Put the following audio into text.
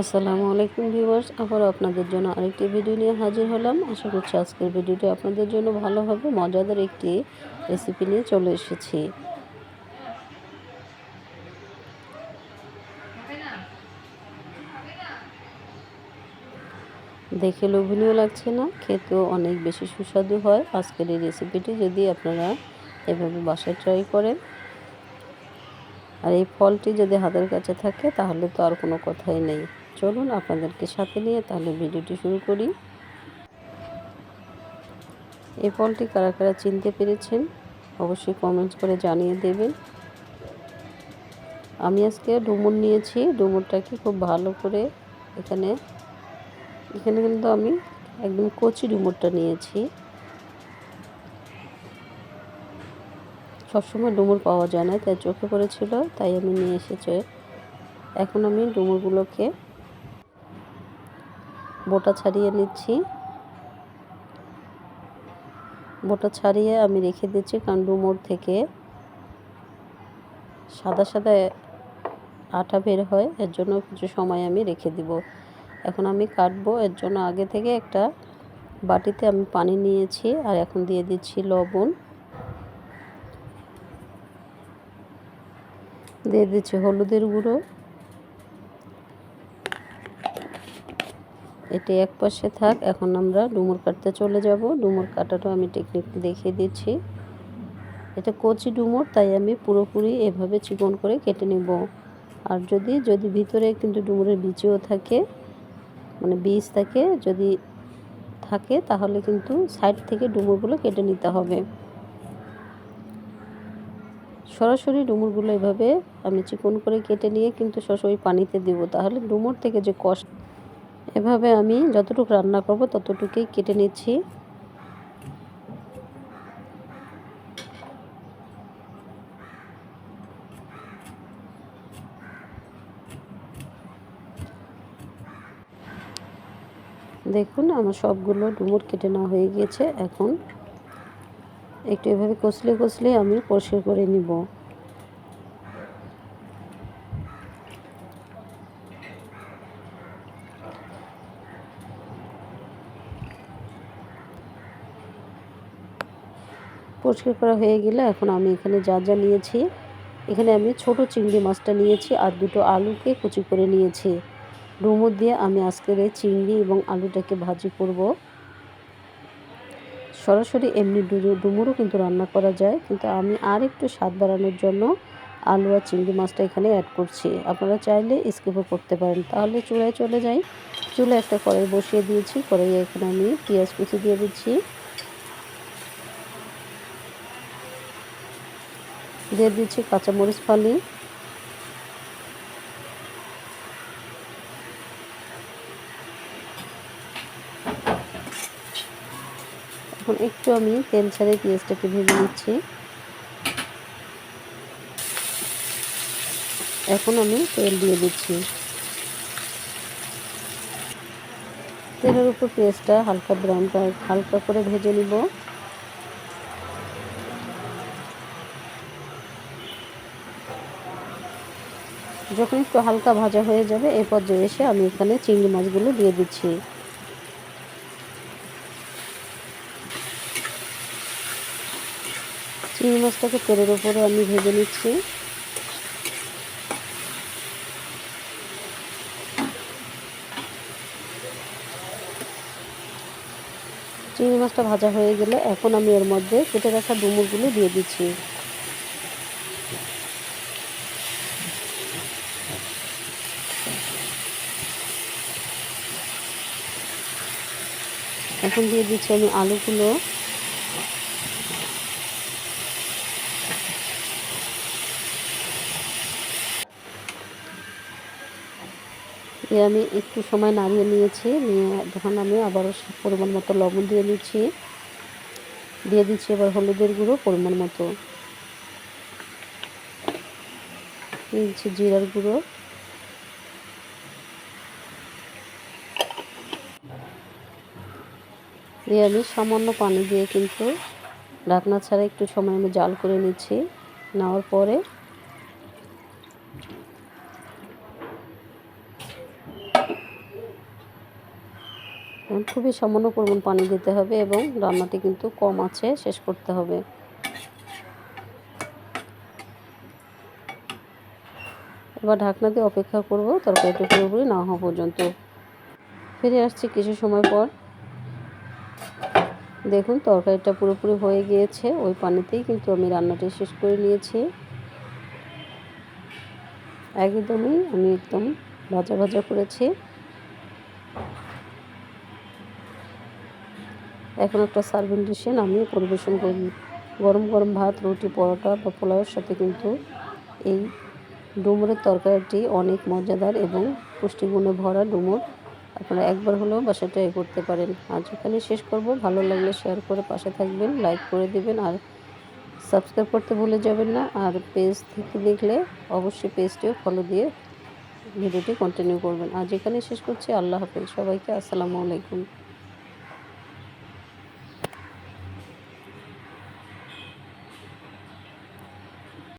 আসসালামু আলাইকুম ভিউয়ার্স আবার আপনাদের জন্য আরেকটি ভিডিও নিয়ে হাজির হলাম। আশা করছি আজকের ভিডিওটি আপনাদের জন্য ভালো হবে, মজাদার একটি রেসিপি নিয়ে চলে এসেছি। দেখে লোভনীয় লাগছে না, খেতেও অনেক বেশি সুস্বাদু হয়। আজকের এই রেসিপিটি যদি আপনারা এভাবে বাসায় ট্রাই করেন, আর এই ফলটি যদি হাতের কাছে থাকে, তাহলে তো আর কোনো কথাই নেই। চলুন আপনাদেরকে সাথে নিয়ে তাহলে ভিডিওটি শুরু করি। এই ফলটি কারা কারা চিনতে পেরেছেন অবশ্যই কমেন্টস করে জানিয়ে দেবেন। আমি আজকে ডুমুর নিয়েছি, ডুমুরটাকে খুব ভালো করে এখানে এখানে কিন্তু আমি একদম কচি ডুমুরটা নিয়েছি। সবসময় ডুমুর পাওয়া যায় না, তাই চোখে পড়েছিল, তাই আমি নিয়ে এসেছি। এখন আমি ডুমুরগুলোকে বোটা ছাড়িয়ে নিচ্ছি। বোটা ছাড়িয়ে আমি রেখে দিচ্ছি কারণ ডুমুর থেকে। সাদা সাদা আটা বের হয়, এর জন্য কিছু সময় আমি রেখে দিব। এখন আমি কাটবো, এর জন্য আগে থেকে একটা বাটিতে আমি পানি নিয়েছি আর এখন দিয়ে দিচ্ছি লবণ। দিয়ে দিচ্ছি হলুদের গুঁড়ো। এটি এক পাশে থাক। এখন আমরা ডুমুর কাটতে চলে যাব। ডুমুর কাটাটা আমি টেকনিক দেখিয়ে দিচ্ছি। এটা কচি ডুমুর, তাই আমি পুরোপুরি এভাবে চিকন করে কেটে নেব। আর যদি যদি ভিতরে কিন্তু ডুমুরের বীজও থাকে মানে বীজ থাকে, যদি থাকে, তাহলে কিন্তু সাইড থেকে ডুমুরগুলো কেটে নিতে হবে। সরাসরি ডুমুরগুলো এভাবে আমি চিকন করে কেটে নিয়ে কিন্তু সরাসরি পানিতে দেব। তাহলে ডুমুর থেকে যে কষ্ট এভাবে আমি যতটুকু রান্না করব ততটুকুই কেটে নিচ্ছি। দেখুন, আমার সবগুলো ডুমুর কেটে নেওয়া হয়ে গিয়েছে। এখন একটু এভাবে কষলে কষলে আমি পরিষ্কার করে নিব। পরিষ্কার করা হয়ে গেলে এখন আমি এখানে যা যা নিয়েছি, এখানে আমি ছোট চিংড়ি মাছটা নিয়েছি আর দুটো আলুকে কুচি করে নিয়েছি। ডুমুর দিয়ে আমি আজকের এই চিংড়ি এবং আলুটাকে ভাজি করব। সরাসরি এমনি ডুমুরও কিন্তু রান্না করা যায়, কিন্তু আমি আর একটু স্বাদ বাড়ানোর জন্য আলু আর চিংড়ি মাছটা এখানে অ্যাড করছি। আপনারা চাইলে স্কিপও করতে পারেন। তাহলে চুলায় চলে যাই। চুলে একটা কড়াই বসিয়ে দিয়েছি। কড়াইয়ে এখানে আমি পেঁয়াজ কুচি দিয়ে দিচ্ছি। দিয়ে দিচ্ছি কাঁচামরিচ ফালি। এখন একটু আমি তেল ছাড়ে পেঁয়াজটাকে ভেজে নিচ্ছি। এখন আমি তেল দিয়ে দিচ্ছি। তেলের উপর পেঁয়াজটা হালকা ব্রাউন হালকা করে ভেজে নিব। যখন একটু হালকা ভাজা হয়ে যাবে এই পর্যায়ে এসে আমি এখানে চিংড়ি মাছগুলো দিয়ে দিচ্ছি। চিংড়ি মাছটাকে তেলের উপরে আমি ভেজে নিচ্ছি। চিংড়ি মাছটা ভাজা হয়ে গেলে এখন আমি এর মধ্যে কেটে রাখা ডুমুরগুলো দিয়ে দিচ্ছি। এখন দিয়ে দিচ্ছি আমি আলুগুলো। দিয়ে আমি একটু সময় নাড়িয়ে নিয়েছি, নিয়ে যখন আমি আবারও পরিমাণ মতো লবণ দিয়ে দিচ্ছি। দিয়ে দিচ্ছি এবার হলুদের গুঁড়ো পরিমাণ মতো। দিচ্ছি জিরার গুঁড়ো। দিয়ে আমি সামান্য পানি দিয়ে কিন্তু ঢাকনা ছাড়া একটু সময় আমি জাল করে নিচ্ছি। নেওয়ার পরে খুবই সামান্য পরিমাণ পানি দিতে হবে এবং রান্নাটি কিন্তু কম আছে, শেষ করতে হবে। এবার ঢাকনা দিয়ে অপেক্ষা করব করব, তরকারিটা পুরোপুরি না হওয়া পর্যন্ত। ফিরে আসছি কিছু সময় পর। দেখুন, তরকারিটা পুরোপুরি হয়ে গিয়েছে। ওই পানিতেই কিন্তু আমি রান্নাটি শেষ করে নিয়েছি। একদমই আমি একদম ভাজা ভাজা করেছি। এখন একটা সার্ভিং ডিশে নামিয়ে পরিবেশন করি গরম গরম ভাত, রুটি, পরোটা বা পোলাওয়ের সাথে কিন্তু এই ডুমুরের তরকারিটি অনেক মজাদার এবং পুষ্টিগুণে ভরা ডুমুর। আপনারা একবার হলেও বাসা ট্রাই করতে পারেন। আজ ওখানে শেষ করব। ভালো লাগলে শেয়ার করে পাশে থাকবেন লাইক করে দিবেন আর সাবস্ক্রাইব করতে ভুলে যাবেন না। আর পেজ থেকে দেখলে অবশ্যই পেজটিও ফলো দিয়ে ভিডিওটি কন্টিনিউ করবেন। আজ এখানে শেষ করছি। আল্লাহ হাফেজ। সবাইকে আসসালামু আলাইকুম।